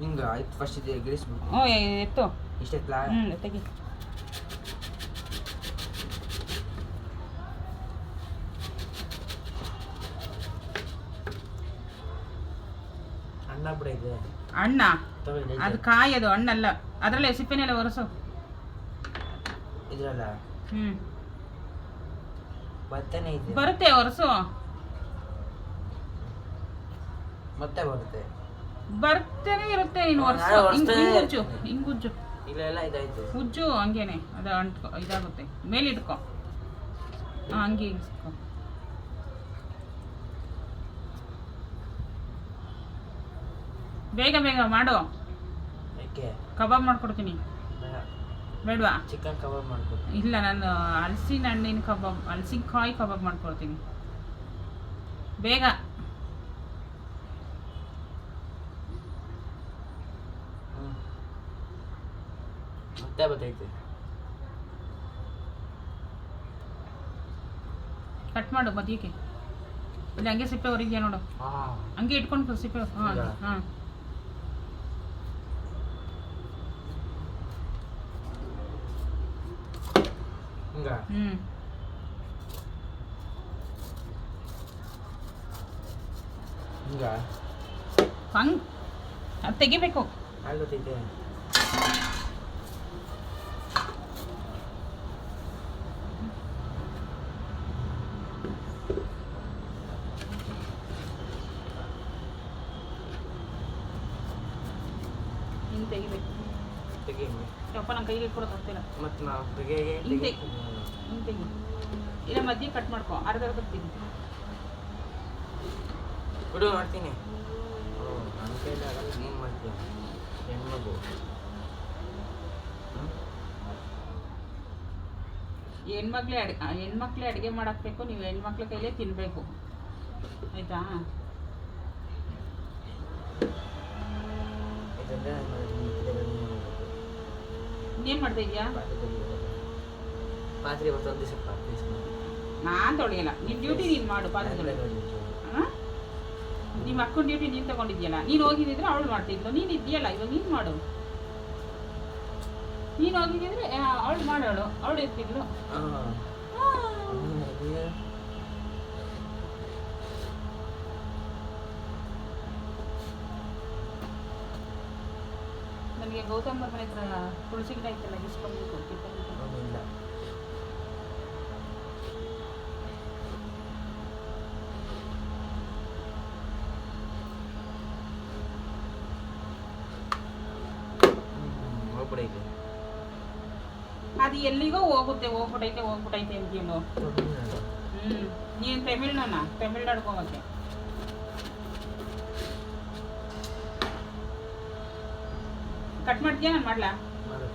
ಹಿಂಗ ಆಯ್ತು ಫಸ್ಟ್ ಇದೆ ಗಿಳಿಸ್ಬೇಕು ಹ್ಞೂ ಎತ್ತು. ಇಷ್ಟೆತ್ಲಾ ಹ್ಞೂ ತೆಗಿ ಅಣ್ಣ ಬಿಡ ಇದೆ. ಅಣ್ಣ ಅದು ಕಾಯಿ ಅದು ಹಣ್ಣಲ್ಲ ಅದರಲ್ಲೇ ಸಿಪ್ಪೆನೆಲ್ಲ ಒರೆಸು. ಇದ್ರಲ್ಲ? ಹ್ಞೂ. ಬರ್ತಾನೆ ಇದೆ. ಬರುತ್ತೆ ಒರೆಸು. ಮತ್ತೆ ಬರುತ್ತೆ. ಬರ್ತಾನೆ ಇರುತ್ತೆ ನೀನು ವರ್ಷ. ಹಿಂಗ್ ಒರೆಸ್ದೆ. ಹಿಂಗ್ ಉಜ್ಜು ಇಲ್ಲ ಉಜ್ಜು ಇದಾಯ್ತು. ಉಜ್ಜು ಹಂಗೇನೆ. ಅದ ಅಂಟ್ಕೊ ಇದಾಗುತ್ತೆ. ಮೇಲೆ ಇಟ್ಕೊ. ಹಂಗೆ ಬೇಗ ಬೇಗ ಮಾಡು. ಕಬಾಬ್ ಮಾಡ್ಕೊಡ್ತೀನಿ. ಬೇಡ. ಬೇಡವಾ? ಚಿಕನ್ ಕಬಾಬ್ ಮಾಡ್ಕೊಡ್ತೀನಿ. ಇಲ್ಲ ನಾನು ಹಲಸಿನ ಹಣ್ಣಿನ ಕಬಾಬ್ ಹಲಸಿನಕಾಯಿ ಕಬಾಬ್ ಮಾಡ್ಕೊಡ್ತೀನಿ. ಬೇಗ. ಮತ್ತೆ ಬರ್ತೈತೆ ಕಟ್ ಮಾಡು ಮದಿಯಕ್ಕೆ ಇಲ್ಲಿ ಹಂಗೆ ಸಿಪ್ಪೆ ಹೊರಿದ್ಯಾ ನೋಡು. ಹಂಗೆ ಇಟ್ಕೊಂಡು ಸಿಪ್ಪೆ ಹಾಂ? ಹಾಂ. ಹಿಂಗ? ಹ್ಞೂ ಹಿಂಗ? ತೆಗಿಬೇಕು ಅಲ್ಲಿ ಗೊತ್ತೈತೆ ಹಿಂಗೆ ತೆಗಿಬೇಕು ತೆಗಿ ಹಿಂಗೆ. ಯಪ್ಪ ನನ್ನ ಕೈಗೆ ಕೊಡೋಕ್ಕಾಗ್ತಿಲ್ಲ ಮತ್ತೆ ಹಿಂಗೆ ಹಿಂಗೆ ತೆಗಿ. ಇಲ್ಲ ಮಧ್ಯೆ ಕಟ್ ಮಾಡ್ಕೊ. ಅರ್ಧ ಅರ್ಧ ತೆಗಿ ಬಿಡು ಮಾಡ್ತೀನಿ. ನನ್ನ ಕೈಲಿ ಆಗಲ್ಲ ನೀನು ಮಾಡ್ತೀನಿ ಹೆಣ್ಮಗು? ಹೆಣ್ಮಕ್ಳೇ ಅಡ್ ಹೆಣ್ಮಕ್ಳೇ ಅಡುಗೆ ಮಾಡಾಕ್ಬೇಕು ನೀವು ಹೆಣ್ಮಕ್ಳ ಕೈಲೇ ತಿನ್ನಬೇಕು ಆಯಿತಾ? ಇದೆಲ್ಲ ನಾನು ಮಿಕ್ಕಿದೆಲ್ಲ ನೀನು ಮಾಡ್ಬೇಕು. ಇನ್ನೇನು ಮಾಡ್ತಾ ಇದೀಯಾ ಪಾತ್ರೆ ಇವತ್ತು ಒಂದು ದಿವಸ ನಾನು ತೊಳೆಯಲ್ಲ ನಿನ್ನ ಡ್ಯೂಟಿ ನೀನು ಮಾಡು ಪಾತ್ರೆ ನಿಮ್ಮ ಅಕ್ಕನ ಡ್ಯೂಟಿ ನೀನು ತಗೊಂಡಿದ್ಯಲ್ಲ ನೀನು ಹೋಗಿದ್ದಿದ್ರೆ ಅವಳು ಮಾಡ್ತಿದ್ಲು ನೀನು ಇದೆಯಲ್ಲ ಇವಾಗ ನೀನು ಮಾಡು. ನೀನು ಹೋಗಿದ್ದಿದ್ರೆ ಅವಳು ಮಾಡೋಳು ಅವಳು ಇರ್ತಿದ್ಲು. ನನಗೆ ಗೌತಮ್ ಮನೆ ಹತ್ರ ತುಳಸಿ ಗಿಡ ಇತ್ತಲ್ಲ ಇಸ್ಕೊಂಡು ಅದು ಎಲ್ಲಿಗೋ ಹೋಗುತ್ತೆ ಹೋಗ್ಬಿಟ್ಟೈತೆ ಹೋಗ್ಬಿಟ್ಟೈತೆ ಅಂತೀನು ಹ್ಞೂ ನೀನು ತಮಿಳ್ನಾನ ತಮಿಳ್ನಾಡ್ಗೆ ಕಟ್ ಮಾಡ್ತೀಯಾ ನಾನು ಮಾಡ್ಲಾ? ಮಾಡು.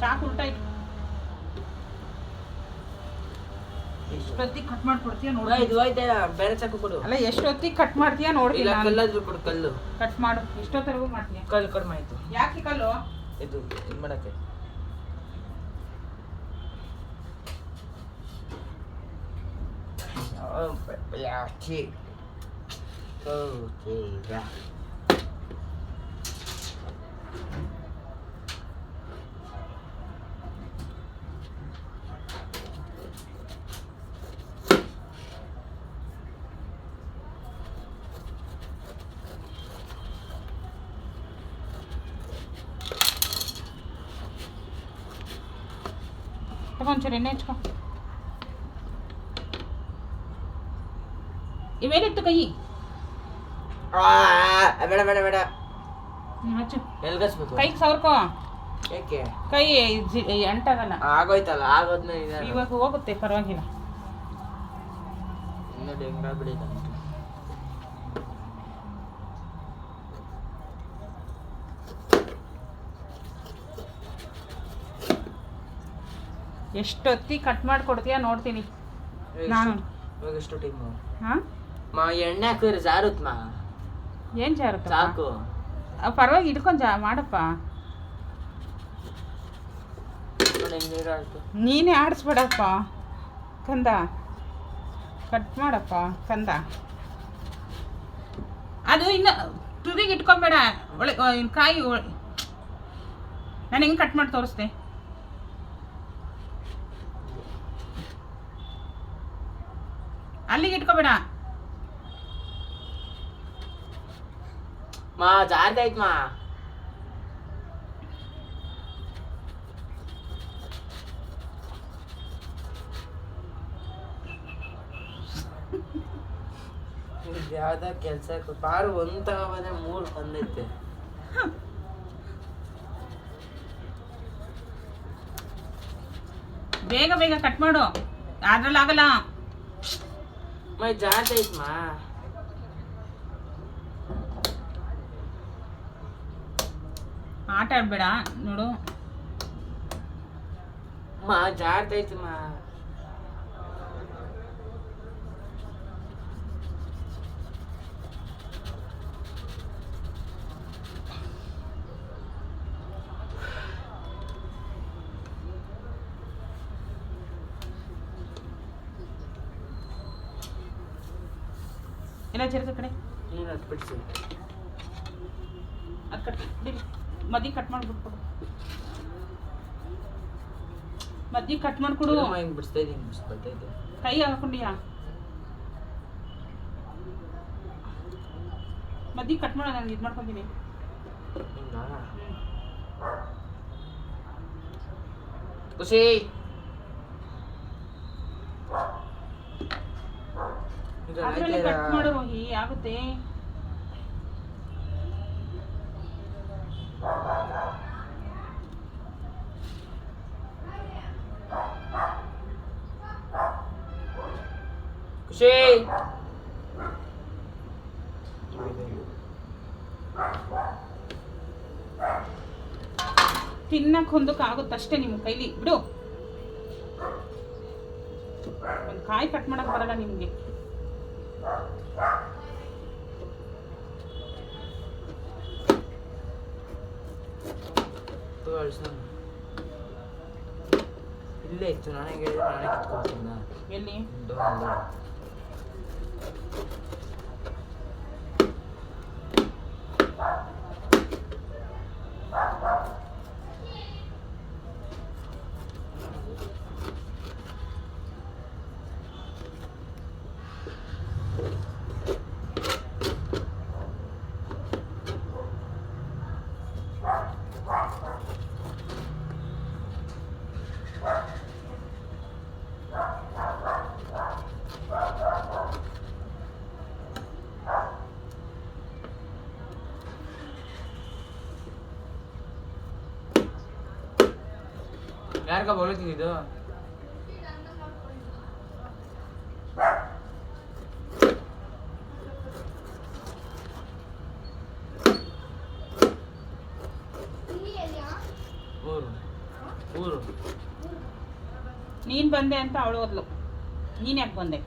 ಚಾಕು ಉಲ್ಟಾ ಇಟ್ಟು ಎಷ್ಟೊತ್ತಿಗೆ ಕಟ್ ಮಾಡ್ಕೊಡ್ತೀಯ ನೋಡ. ಇದು ಹೋಯ್ತಾ ಬೇರೆ ಚಾಕು ಕೊಡು. ಅಲ್ಲ ಎಷ್ಟೊತ್ತಿಗೆ ಕಟ್ ಮಾಡ್ತೀಯಾ ನೋಡ್ತೀನಿ ಇಲ್ಲ ಕಲ್ಲಾದ್ರೂ ಕೊಡು ಕಲ್ಲು. ಕಟ್ ಮಾಡು. ಎಷ್ಟೊತ್ತರೆಗೂ ಮಾಡ್ತೀನಿ ಕಲ್ಲು ಕಡಿಮೆ ಆಯ್ತು. ಯಾಕೆ ಕಲ್ಲು? ಇದು ಇದು ಮಾಡಕ್ಕೆ. ಯಾಕೆ ಓಕೆ ತಗೊಂಚೂರು ಎಣ್ಣೆ ಹಚ್ಕೊ ಇವೇನಿತ್ತು ಕೈ. ಬೇಡ ಬೇಡ ಬೇಡ. ಹಚ್ಚು. ಎಲ್ಗಸ್ಬೇಕು. ಕೈಗೆ ಸವರ್ಕೋ. ಯಾಕೆ ಕೈ ಜಿ- ಅಂಟಾಗಲ್ಲ. ಆಗೋಯ್ತಲ್ಲ ಇದಾರ ಇವಾಗ ಹೋಗುತ್ತೆ ಪರವಾಗಿಲ್ಲ. ಎಷ್ಟೊತ್ತಿ ಕಟ್ ಮಾಡ್ಕೊಡ್ತೀಯ ನೋಡ್ತೀನಿ. ನಾನು. ಇವಾಗ ಎಷ್ಟು ಟೈಮು ಹಾಂ? ಮಾ ಎಣ್ಣೆ ಹಾಕಿದ್ರೆ ಜಾರುತ್ ಮಾ ಏನು ಜಾರುತ್ತಪ್ಪ? ಸಾಕು. ಪರವಾಗಿ ಇಟ್ಕೊಂಡು ಜಾ ಮಾಡಪ್ಪ. ನೋಡಿ ನೀನೇ ಆಡಿಸ್ಬೇಡಪ್ಪ. ಕಂದ. ಕಟ್ ಮಾಡಪ್ಪ ಕಂದ. ಅದು ಇನ್ನು ತುದಿಗೆ ಇಟ್ಕೊಂಬೇಡ. ಒಳ್ಳೆ ಕಾಯಿ ನಾನು ಹೆಂಗೆ ಕಟ್ ಮಾಡಿ ತೋರಿಸ್ತೆ? ಅಲ್ಲಿಗೆ ಇಟ್ಕೋಬೇಡ. ಮಾ ಜಾರ್ದೈತ್ ಮಾ. ಯಾವ್ದ ಕೆಲ್ಸ ಬಾರು ಒಂದ್ ತಗೊಬಂದ್ರೆ ಮೂರು ಬಂದೈತೆ. ಬೇಗ ಬೇಗ ಕಟ್ ಮಾಡು. ಅದ್ರಲ್ಲಿ ಆಗಲ್ಲ ಮೈ ಜಾತ ಮಾ. ಆಟ ಆಡ್ಬೇಡ ನೋಡು. ಮಾ ಜಾರ್ದೈತ್ ಮಾ. ಎಲ್ಲ ಚೇರ್ಸ ಕಡೆ ನೀನು ಅದು ಬಿಡ್ಸಿ ಅದು ಕಟ್ ಮದಿ ಕಟ್ ಮಾಡ್ಬಿಟ್ಬಿಡು. ಮದ್ದಿ ಕಟ್ ಮಾಡ್ಕೊಡು. ಹೆಂಗ್ ಬಿಡ್ತಾ ಬಿಡಿಸ್ತಾ ಇದ್ದೀನಿ ಇದ್ದೆ ಕೈ ಹಾಕೊಂಡಿಯಾ? ಮದ್ದಿ ಕಟ್ ಮಾಡೋಣ ನಾನು ಇದು ಮಾಡ್ಕೊತೀನಿ. ಖುಷಿ. ಕಟ್ ಮಾಡು ರೋಹಿ ಆಗುತ್ತೆ. ಖುಷಿ ತಿನ್ನಕ್ ಹೊಂದಕ್ಕೆ ಆಗುತ್ತೆ ಅಷ್ಟೇ ನಿಮ್ಮ ಕೈಲಿ. ಬಿಡು. ಒಂದು ಕಾಯಿ ಕಟ್ ಮಾಡಕ್ ಬರಲ್ಲ ನಿಮ್ಗೆ. ತಗೋ ಅಳ್ಸೋಣ. ಇಲ್ಲೇ ಇತ್ತು ನಾನೇ ಹೇಳಿದ್ರೆ ನಾನೇ ಕಿತ್ಕೊಳ್ತೀನಿ ಎಲ್ಲಿ ಯಾರಿಗ ಬೊಳತಿದ್ದು ಊರು ಊರು. ನೀನ್ ಬಂದೆ ಅಂತ ಅವಳು ಹೋದ್ಲು. ನೀನ್ ಯಾಕೆ ಬಂದೆ?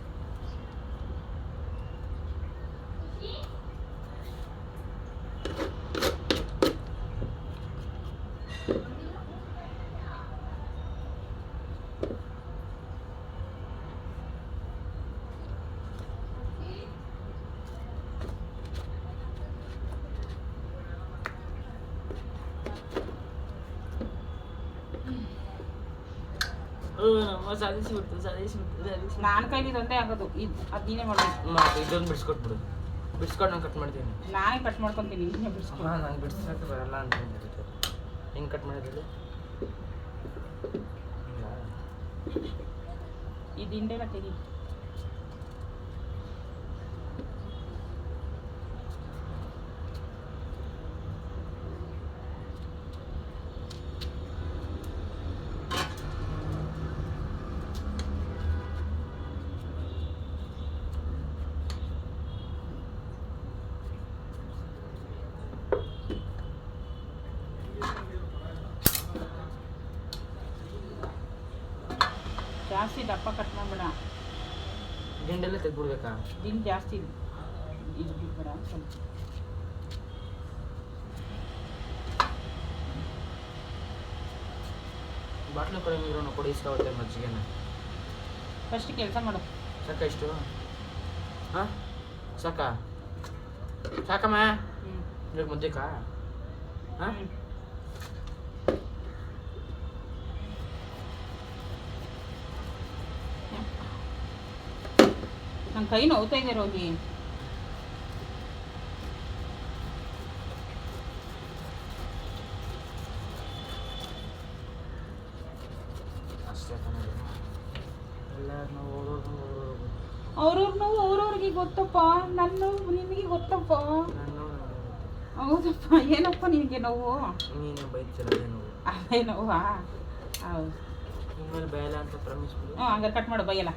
ನಮ್ಮ ಸಾಧಿಸಿಬಿಡ್ತು ಸಾಧಿಸಿಬಿಡ್ತು ಸಾಧಿಸಿ ನಾನು ಕೈಲಿ ಇದೊಂದೇ ಆಗೋದು. ಇದು ಅದು ನೀನೇ ಮಾಡ್ಬೇಕು. ಮತ್ತೆ ಇದೊಂದು ಬಿಡಿಸ್ಕೊಟ್ಬಿಡು. ಬಿಡಿಸ್ಕೊಂಡು ನಾನು ಕಟ್ ಮಾಡ್ತೀನಿ. ನಾನೇ ಕಟ್ ಮಾಡ್ಕೊತೀನಿ ನೀನೇ ಬಿಡಿಸ್ಕೊ. ಹಾಂ ನಂಗೆ ಬಿಡಿಸೋಕೆ ಬರಲ್ಲ ಅಂತ ಹೆಂಗೆ ಕಟ್ ಮಾಡಿದ್ರಲ್ಲಿ? ಇದು ಹಿಂದೆಲ್ಲ ತೆಗಿ ಜಾಸ್ತಿ ದಪ್ಪ ಕಟ್ ಮಾಡಬೇಡ ತೆಗ್ದು ತೆಗ್ಬಿಡ್ಬೇಕಾ ದಿನ ಜಾಸ್ತಿ ಇದು. ಬಿಡ್ಬೇಡ ಸ್ವಲ್ಪ. ಬಾಟ್ಲು ಕೊಡಂಗಿರೋ ಕೊಡಿ ಇಸ್ಕೊತ್ತೆ ಮಜ್ಜಿಗೆನ. ಫಸ್ಟ್ ಕೆಲಸ ಮಾಡು. ಸಾಕ ಇಷ್ಟು? ಹಾಂ? ಸಾಕ? ಸಾಕಮ್ಮ? ಹ್ಞೂ ಮುದ್ದೆಕಾ ಹಾಂ? ನನ್ನ ಕೈ ನೋವ್ತಾ ಇದೆ ರೋಗಿ. ಅವ್ರವ್ರ ನೋವು ಅವ್ರವ್ರಿಗೆ ಗೊತ್ತಪ್ಪ ನನ್ನ ನೋವು ನಿನಗೆ ಗೊತ್ತಪ್ಪ. ಹೌದಪ್ಪ ಏನಪ್ಪ ನಿನಗೆ ನೋವು? ಅದೇ ನೋವಾ? ಹೌದು. ಹಂಗಾರೆ ಕಟ್ ಮಾಡು ಬೈಯಲ್ಲ.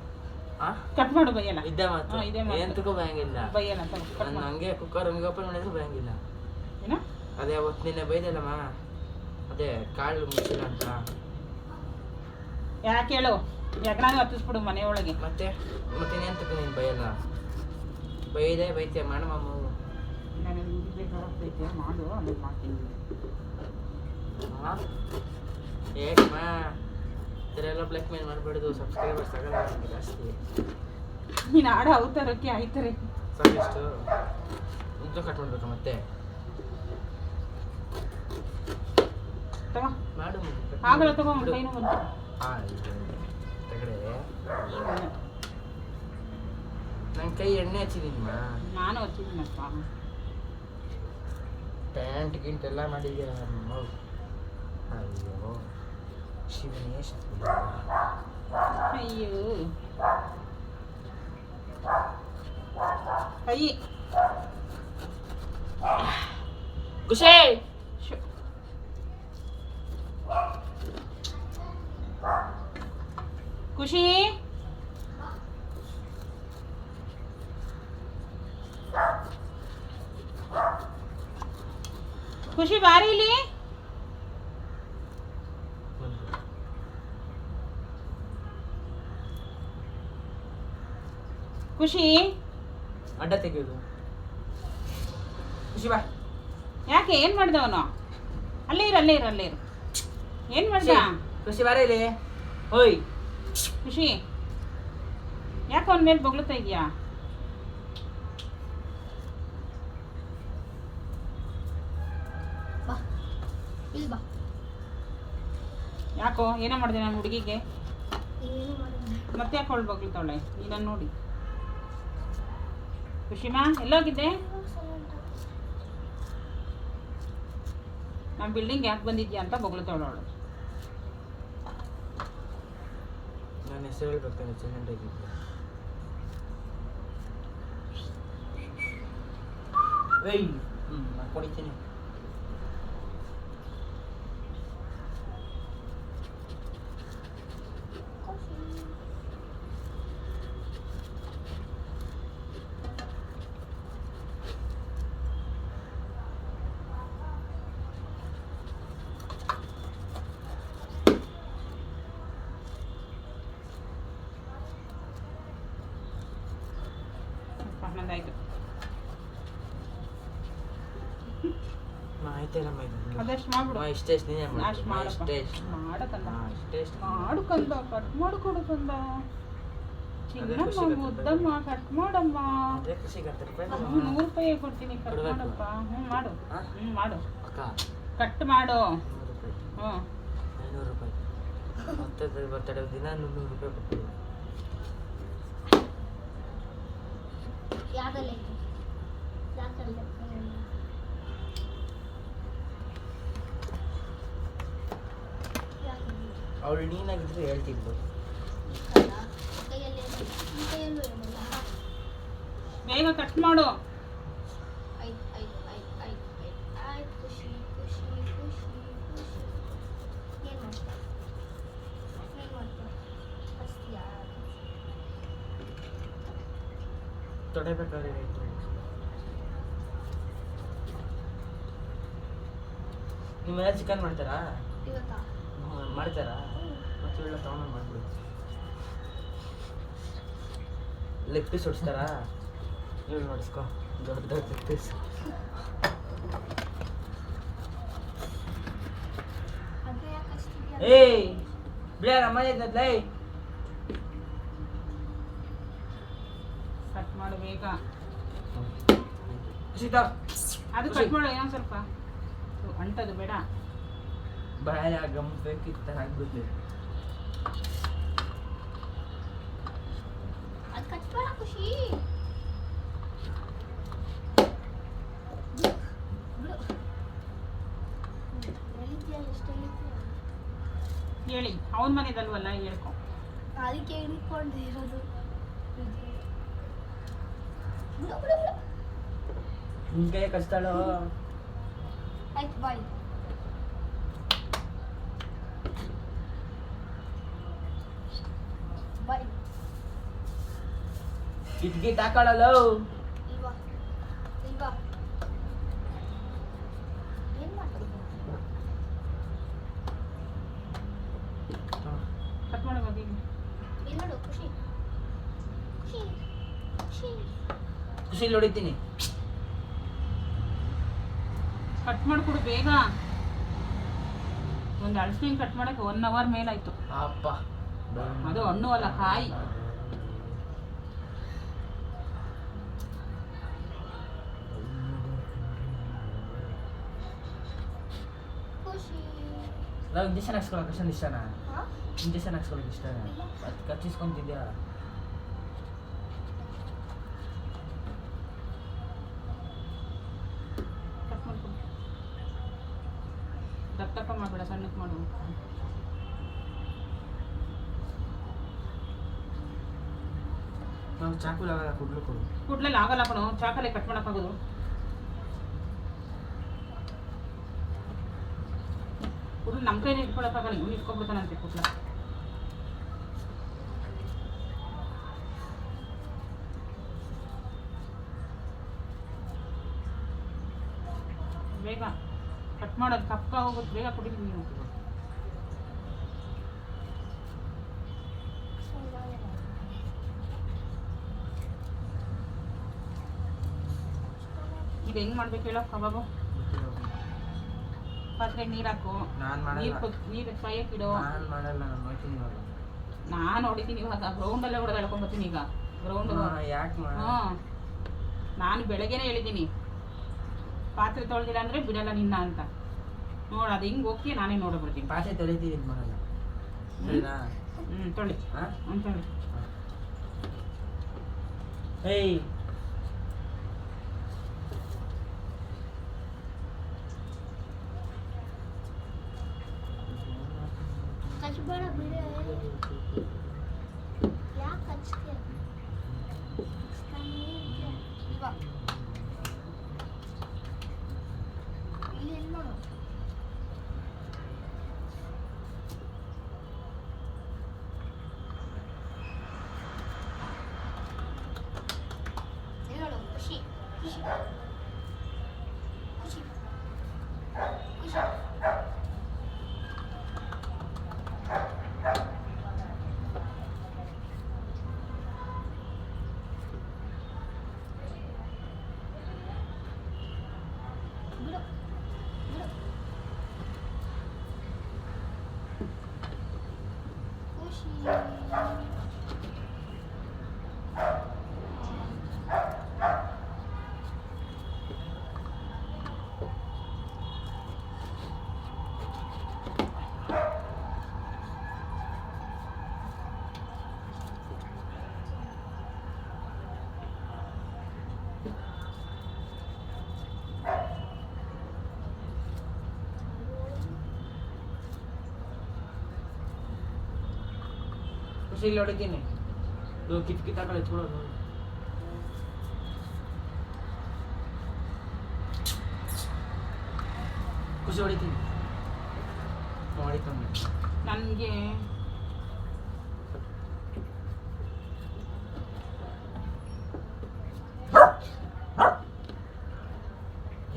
ಕಟ್ ಮಾಡು ಬೈಯಲ್ಲ. ಇದ್ದೇ ಮಾತು. ಇದೇ ಮಾತು. ಎಂತಕ್ಕೂ ಭಯಂಗಿಲ್ಲ ಬೈಯಲ್ಲ ಅಂತ ನಂಗೆ ನಾನು ಹಂಗೆ ಕುಕ್ಕರ್ ಹಂಗೆ ಓಪನ್ ಮಾಡಿದ್ರು ಭಯಂಗಿಲ್ಲ ಏನೋ? ಅದೇ ಅವತ್ತು ನಿನ್ನೆ ಬೈದಲ್ಲಮ್ಮ. ಅದೇ ಕಾಳು ಮುಚ್ಚಿಲ್ಲ ಅಂತ. ಯಾಕೆ ಹೇಳು ಯಾಕನಾದ್ರು ಹತ್ತಿಸ್ಬಿಡು ಮನೆಯೊಳಗೆ ಮತ್ತೆ? ಮತ್ತೆ ಇನ್ನೆಂತಕ್ಕೂ ನೀನು ಬೈಯಲ್ಲ. ಬೈದೆ ಬೈತೆ ಮಾಡು ಮಾಮು. ನಾನು ನಿಮ್ಗೆ ಬೇಕಾಗ್ತೈತೆ ಮಾಡು ಆಮೇಲೆ ಮಾಡ್ತೀನಿ. ಹಾಂ? ಏಕಮ್ಮ ಥರ ಎಲ್ಲ ಬ್ಲ್ಯಾಕ್ ಮೇಲ್ ಮಾಡಬೇಡ ಸಬ್ಸ್ಕ್ರೈಬರ್ಸ್ ಆಗಲ್ಲ ನಮ್ಗೆ ಜಾಸ್ತಿ. ನೀನು ಆಡ ಅವತಾರಕ್ಕೆ ಆಯ್ತಾರೆ. ಸಾಕಿಷ್ಟು. ಉದ್ದ ಕಟ್ ಮಾಡ್ಬೇಕು ಮತ್ತೆ. ತಗೋ. ಮಾಡು ಆಗಲ್ಲ ತಗೋ ಕೈನೂ ಬಂತು. ಹಾಂ ತಗಡೆ. ನನ್ನ ಕೈ ಎಣ್ಣೆ ಹಚ್ಚಿದೀನಿಮ್ಮ. ನಾನು ಹಚ್ಚಿದ್ದೀನಪ್ಪ ಪ್ಯಾಂಟ್ ಗಿಂಟ್ ಎಲ್ಲ ಮಾಡಿದ್ದೀರ ನಮ್ಮ ಅಯ್ಯೋ. ಶಿವನೇ ಶಕ್ತಿ ಅಯ್ಯೋ ಕೈ ಖುಷಿ ಶು. ಖುಷಿ ಖುಷಿ ಬಾರಿ ಇಲ್ಲಿ ಖುಷಿ? ಅಡ್ಡ ತೆಗೆಯೋದು. ಖುಷಿ ಬಾ. ಯಾಕೆ ಏನ್ ಮಾಡ್ದ ಅವನು? ಅಲ್ಲೇ ಇರು ಅಲ್ಲೇ ಇರು ಅಲ್ಲೇ ಇರು. ಏನ್ ಮಾಡ್ದ? ಖುಷಿ ಬಾರ ಇಲ್ಲಿ. ಓಯ್ ಖುಷಿ. ಯಾಕೆ ಅವನ ಮೇಲೆ ಬೊಗಳ್ತಾ ಇದೆಯಾ ಬಾ. ಇಲ್ಲಿ ಬಾ. ಯಾಕೋ ಏನೋ ಮಾಡಿದೆ ನಾನು ಹುಡುಗಿಗೆ? ಮತ್ತೆ ಯಾಕೆ ಅವಳು ತೊಳೆ ನೀನು ನೋಡಿ. ಖುಷಿಮಾ ಎಲ್ಲೋಗಿದ್ದೆ ನಮ್ಮ ಬಿಲ್ಡಿಂಗ್ ಯಾಕೆ ಬಂದಿದ್ಯಾ ಅಂತ ಬೊಗಳ್ತಾವಳು ಅವಳು ನನ್ನ ಹೆಸರು ಹೇಳ್ಬೇಕಾದ್ರೆ ಚೆನ್ನಾಗಿದ್ದೆ ಏಯ್ ಹ್ಞೂ ನಾನು ಕುಡಿತೀನಿ ಅದಷ್ಟು ಮಾಡ್ಬಿಡು ಮಾ ಇಷ್ಟೇ ಇಷ್ಟು ನೀನೇ ಮಾಡಿ ಅಷ್ಟು ಮಾ ಮಾಡಪ್ಪ ಇಷ್ಟೇ ಇಷ್ಟು ಮಾಡಕಂದ ಹಾಂ ಇಷ್ಟೇ ಇಷ್ಟು ಮಾಡು ಕಂದ ಕಟ್ ಮಾಡು ಕೊಡು ಕಂದ ಚಿನ್ನಮ್ಮ ಖುಷಿಗೆ ಮುದ್ದಮ್ಮ ಕಟ್ ಮಾಡಮ್ಮ ಅದೇ ಖುಷಿಗೆ ಹತ್ತು ರೂಪಾಯಿ ಹ್ಞೂ ತಗೊಮ್ಮ. ನೂರು ರೂಪಾಯಿ ಕೊಡ್ತೀನಿ ಕಟ್ ಕೊಡ್ಬೇಕು. ಮಾಡಪ್ಪ ಹ್ಞೂ ಮಾಡು ಹಾ? ಹ್ಞೂ ಮಾಡು ಅಕ್ಕ ಕಟ್ ಮಾಡು ನೂರು ರೂಪಾಯಿ ಹ್ಞೂ ಐನೂರು ರೂಪಾಯಿ ಮತ್ತೆ ಬರ್ತಡೆ ದಿನ ನೂರು ರೂಪಾಯಿ ಕೊಡ್ತೀವಿ ಯಾವ್ದಲ್ಲಿ ಯಾಕಲ್ಲ ಅವಳು ನೀನಾಗಿದ್ರೆ ಹೇಳ್ತಿದ್ದು ಕೈಯಲ್ಲಿ ಕೈಯಲ್ಲೂ ಇರಲ್ಲ ಬೇಗ ಕಟ್ ಮಾಡು. ಆಯ್ತು ಆಯ್ತು ಆಯ್ತು ಆಯ್ತು ಆಯ್ತು ಆಯ್ತು ಖುಷಿ ಖುಷಿ ಖುಷಿ ಖುಷಿ ಏನು ಮಾಡ್ತಾ ಏನು ಮಾಡ್ತಾ ಹಸ್ತಿಯಾ ತೊಡೆಬೇಕಾದ್ರೆ ಆಯ್ತು ನಿಮ್ಮೆಲ್ಲ ಚಿಕನ್ ಮಾಡ್ತಾರಾ ಮಾಡ್ತಾರಾ? ಮತ್ತೆ ಸೌಂಡ್ ತಗೊಂಡು ಮಾಡ್ಬಿಡು. ಲೆಗ್ ಪೀಸ್ ಹೊಡಿಸ್ತಾರಾ? ಹೇಳಿ ಹೊಡಿಸ್ಕೊ. ದೊಡ್ಡ ದೊಡ್ಡ ಲೆಗ್ ಪೀಸ್ ಅದು ಮನೆ ಇದ್ದಲ್ಲ ಏಯ್ ಕಟ್ ಮಾಡು ಬೇಗ. ಸೀತಾ ಅದು ಕಟ್ ಮಾಡು ಏನೋ ಸ್ವಲ್ಪ. ಅಂಟದು ಬೇಡ. ಬಾಯ ಗಮ್ ಬೇಕಿತ್ತ ಹಾಕ್ಬಿಡ್ಲಿ. ಅದು ಕಚ್ಬೇಡ ಖುಷಿ ಬಿಡು ಎಳಿತೀಯ ಎಷ್ಟು ಎಳಿತೀಯ ಹೇಳಿ ಅವನ ಮನೆದಲ್ವಲ್ಲ ಹೇಳ್ಕೊ. ಅದಕ್ಕೆ ಹಿಡ್ಕೊಂಡು ಇರೋದು. ಬಿಡು ಬಿಡು ಬಿಡು ನಿನ್ ಕೈ ಕಚ್ತಾಳೋ? ಆಯ್ತು ಬಾಯ್ ಬಾಯ್ ಕಿಟ್ಕಿ ತಾಕೊಳ್ಳಲ್ಲ ಇಲ್ವಾ ಇಲ್ವಾ ಏನ್ ಮಾಡ್ತಿದ್ದೆ ಕಟ್ ಮಾಡು ಮಗ ಈಗ. ಇಲ್ಲಿ ನೋಡು ಖುಷಿ ಖುಷಿ ಖುಷಿ ಖುಷಿ ಹೊಡಿತೀನಿ ಕಟ್ ಮಾಡ್ಕೊಡು ಬೇಗ. ಒಂದು ಅಳಸಿನ ಕಟ್ ಮಾಡಕ್ಕೆ ಒನ್ ಅವರ್ ಮೇಲಾಯ್ತು. ಅಪ್ಪ ಅದು ಹಣ್ಣು ಅಲ್ಲ ಕಾಯಿ ಖುಷಿ ನಾವು ಇಂಜೆಕ್ಷನ್ ಹಾಕ್ಸ್ಕೊಳಕ್ ಅಷ್ಟೊಂದು ಇಷ್ಟನಾ? ಹಾ? ಇಂಜೆಕ್ಷನ್ ಹಾಕ್ಸ್ಕೊಳಕ್ ಇಷ್ಟನಾ? ಅದು ಕಚ್ಚಿಸ್ಕೊಂತಿದ್ಯಾ ಕಟ್ ಮಾಡ್ಕೊಡು ದಪ್ಪ ದಪ್ಪ ಮಾಡಬೇಡ ಸಣ್ಣಕ್ಕೆ ಮಾಡು ನಾವು ಚಾಕು ಆಗಲ್ಲ ಕುಡ್ಲು ಕೊಡು. ಕೂಡ್ಲಲ್ಲಿ ಆಗಲ್ಲ ಕಣೋ ಚಾಕಲೆ ಕಟ್ ಮಾಡೋಕ್ಕಾಗೋದು ಕುಡ್ಲು ನಮ್ಮ ಕೈಲಿ ಇಟ್ಕೊಳಕ್ಕಾಗಲ್ಲ ಇವ್ನು ಇಟ್ಕೊಬಿಡ್ತಾನಂತೆ ಕುಡ್ಲ. ಬೇಗ ಕಟ್ ಮಾಡೋದು ಕಪ್ಪ ಹೋಗುತ್ತೆ, ಬೇಗ ಕುಡಿದೀನಿ ನೀವು. ಇದು ಹೆಂಗ್ ಮಾಡ್ಬೇಕು ಹೇಳೋ ಕಬಾಬು ಪಾತ್ರೆಗೆ ನೀರು ಹಾಕು. ನೀರ್ ನೀರು ಇಡು ನಾನ್ ಹೊಡಿತೀನಿ ಇವಾಗ ಗ್ರೌಂಡಲ್ಲೇ ಹೊಡೆದು ಹೇಳ್ಕೊಂಬರ್ತೀನಿ ಈಗ. ಗ್ರೌಂಡ್ ಹ್ಞೂ ನಾನು ಬೆಳಗ್ಗೆನೇ ಹೇಳಿದ್ದೀನಿ. ಪಾತ್ರೆ ತೊಳೆದಿಲ್ಲ ಅಂದರೆ ಬಿಡಲ್ಲ ನಿನ್ನ ಅಂತ. ನೋಡು ಅದು ಹಿಂಗೆ ಹೋಗ್ತೀಯ ನಾನೇ ನೋಡಬಿಡ್ತೀನಿ. ಪಾತ್ರೆ ತೊಳಿತೀನಿ ಇದು ಮಾಡಲ್ಲ. ಹ್ಞೂ ತೊಳಿ. ಅಂತ ಹ್ಞೂ ತೊಳಿ. ಏಯ್ ಕಚ್ಬೇಡ ಬಿಡು ಯಾಕೆ ಕಚ್ತೀಯ ಕಚ್ತಾನೇ ಇರ್ತೀಯ. ಇಲ್ವಾ ಇಲ್ಲಿ ಎಲ್ಲಿ ನೋಡು ಇಲ್ಲಿ ನೋಡು ಖುಷಿ ಖುಷಿ ಖುಷಿ ಖುಷಿ ಬಿಡು ಬಿಡು ಖುಷಿ ಖುಷಿ ಇಲ್ಲಿ ಹೊಡಿತೀನಿ ಇದು ಕಿಟಕಿ ತಗೊಳ್ಳಿ ಎತ್ಕೊಳ್ಳೋದು ಖುಷಿ ಹೊಡಿತೀನಿ ಹೊಡಿಕೊಂಡು ನನಗೆ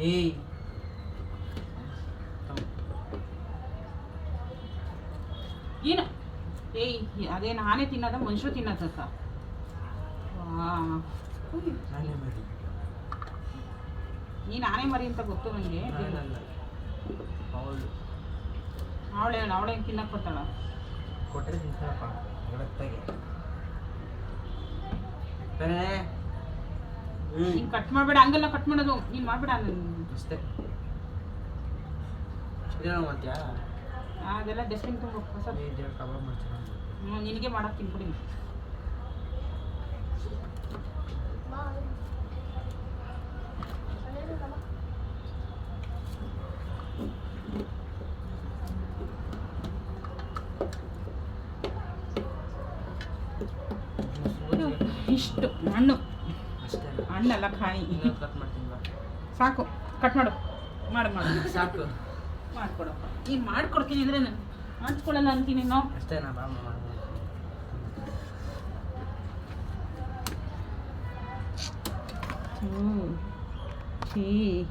ಏಯ್ ನಾನೇ ತಿನ್ನೋದ ಮನುಷ್ಯರು ತಿನ್ನೋದಕ್ಕ ನೀನು ನಾನೇ ಮಾಡಿ ನೀ ನಾನೇ ಮರಿ ಅಂತ ಗೊತ್ತು ನನಗೆ ಅವಳು. ಅವಳೆ ಅವಳೆ ತಿನ್ನಕ್ಕೆ ಬರ್ತಾಳ ಕೊಟ್ಟರೆ ಹ್ಞೂ ನೀನ್ ಕಟ್ ಮಾಡ್ಬೇಡ ಹಂಗಲ್ಲ ಕಟ್ ಮಾಡೋದು. ನೀನು ಮಾಡ್ಬೇಡ ಅಷ್ಟೇ. ಅದೆಲ್ಲ ಡಸ್ಟ್ಬಿನ್ ತುಂಬ ಹೊಸ. ಕಬಾಬ್ ಮಾಡ್ತೀನಿ? ಹ್ಮ್, ನಿನಗೆ ಮಾಡಕ್ ತಿನ್ಬಿಡಿ. ಬಾ ಸಣ್ಣದು ಬಾ ಇಷ್ಟು ಹಣ್ಣು. ಅಷ್ಟೇ ಹಣ್ಣಲ್ಲ ಬಾ ಸಾಕು ಕಟ್ ಮಾಡು. ಮಾಡು ಮಾಡು. ಸಾಕು. ಮಾಡ್ಕೊಡಪ್ಪ ಈಗ ಮಾಡ್ಕೊಡ್ತೀನಿ ಅಂದ್ರೆ ನಾನು ಮಾಡ್ಕೊಡಲ್ಲ ಅಂತೀನಿ ನಾವು ಅಷ್ಟೇನಾ 두, 지,